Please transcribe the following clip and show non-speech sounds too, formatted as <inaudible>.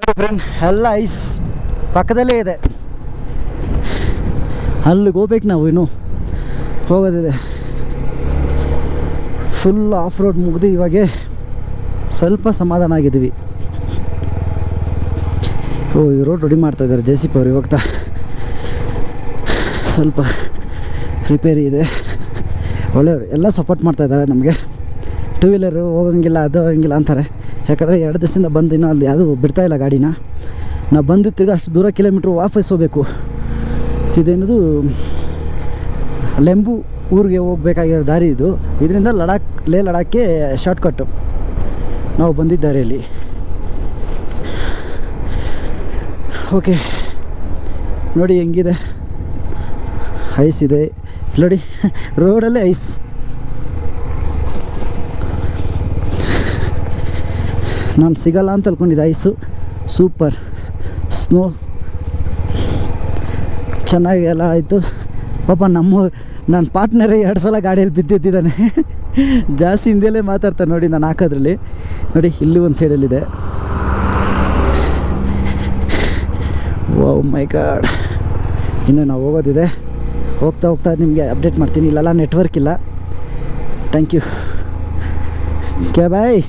Friend ಎಲ್ಲ ice ಪಕ್ಕದಲ್ಲೇ ಇದೆ. ಅಲ್ಲಿಗೆ ಹೋಗ್ಬೇಕು ನಾವು ಇನ್ನು. ಹೋಗೋದಿದೆ. ಫುಲ್ ಆಫ್ ರೋಡ್ ಮುಗಿದು ಇವಾಗೆ ಸ್ವಲ್ಪ ಸಮಾಧಾನ ಆಗಿದ್ದೀವಿ. ಓ, ಈ ರೋಡ್ ರೆಡಿ ಮಾಡ್ತಾ ಇದ್ದಾರೆ. ಜೆ ಸಿ ಪಿ ಅವ್ರು ಇವಾಗ. ಸ್ವಲ್ಪ ರಿಪೇರಿ ಇದೆ. ಒಳ್ಳೆಯವರು. ಎಲ್ಲ ಸಪೋರ್ಟ್ ಮಾಡ್ತಾ ಇದ್ದಾರೆ ನಮಗೆ. ಟೂ ವೀಲರು ಹೋಗಂಗಿಲ್ಲ, ಅದು ಹೋಗಂಗಿಲ್ಲ ಅಂತಾರೆ. ಯಾಕಂದರೆ ಎರಡು ದಿವಸದಿಂದ ಬಂದು ಇನ್ನೂ ಅಲ್ಲಿ ಯಾವುದು ಬಿಡ್ತಾ ಇಲ್ಲ ಗಾಡಿನ. ನಾವು ಬಂದು ತಿರ್ಗಿ ಅಷ್ಟು ದೂರ ಕಿಲೋಮೀಟ್ರ್ ವಾಪಸ್ ಹೋಗಬೇಕು. ಇದೇನದು, ಲೆಂಬು ಊರಿಗೆ ಹೋಗಬೇಕಾಗಿರೋ ದಾರಿ ಇದು. ಇದರಿಂದ ಲಡಾಖ್, ಲೇ ಲಡಾಖ್ಗೆ ಶಾರ್ಟ್ಕಟ್ಟು ನಾವು ಬಂದಿದ್ದ ದಾರಿಯಲ್ಲಿ ಓಕೆ ನೋಡಿ ಹೆಂಗಿದೆ. ಐಸ್ ಇದೆ. ನೋಡಿ <laughs> ರೋಡಲ್ಲೇ ಐಸ್ ನಾನು ಸಿಗಲ್ಲ ಅಂತ ಅಂದ್ಕೊಂಡಿದ್ದೆ ಐಸು, ಸೂಪರ್. ಸ್ನೋ. ಚೆನ್ನಾಗಿ ಎಲ್ಲ ಆಯಿತು. ಪಾಪ ನಮ್ಮ ನನ್ನ ಪಾರ್ಟ್ನರೇ ಎರಡು ಸಲ ಗಾಡಿಯಲ್ಲಿ ಬಿದ್ದಿದ್ದಾನೆ <laughs> ಜಾಸ್ತಿ ಹಿಂದಿಯಲ್ಲೇ ಮಾತಾಡ್ತಾನೆ ನೋಡಿ ನಾನು ಹಾಕೋದ್ರಲ್ಲಿ. ನೋಡಿ, ಇಲ್ಲಿ ಒಂದು ಸೈಡಲ್ಲಿದೆ. ಓ ಮೈ ಗಾಡ್. ಇನ್ನು ನಾವು ಹೋಗೋದಿದೆ. ಹೋಗ್ತಾ ಹೋಗ್ತಾ ನಿಮಗೆ ಅಪ್ಡೇಟ್ ಮಾಡ್ತೀನಿ. ಇಲ್ಲೆಲ್ಲ ನೆಟ್ವರ್ಕ್ ಇಲ್ಲ. Thank you. ಕ್ಯಾ ಬಾಯ್?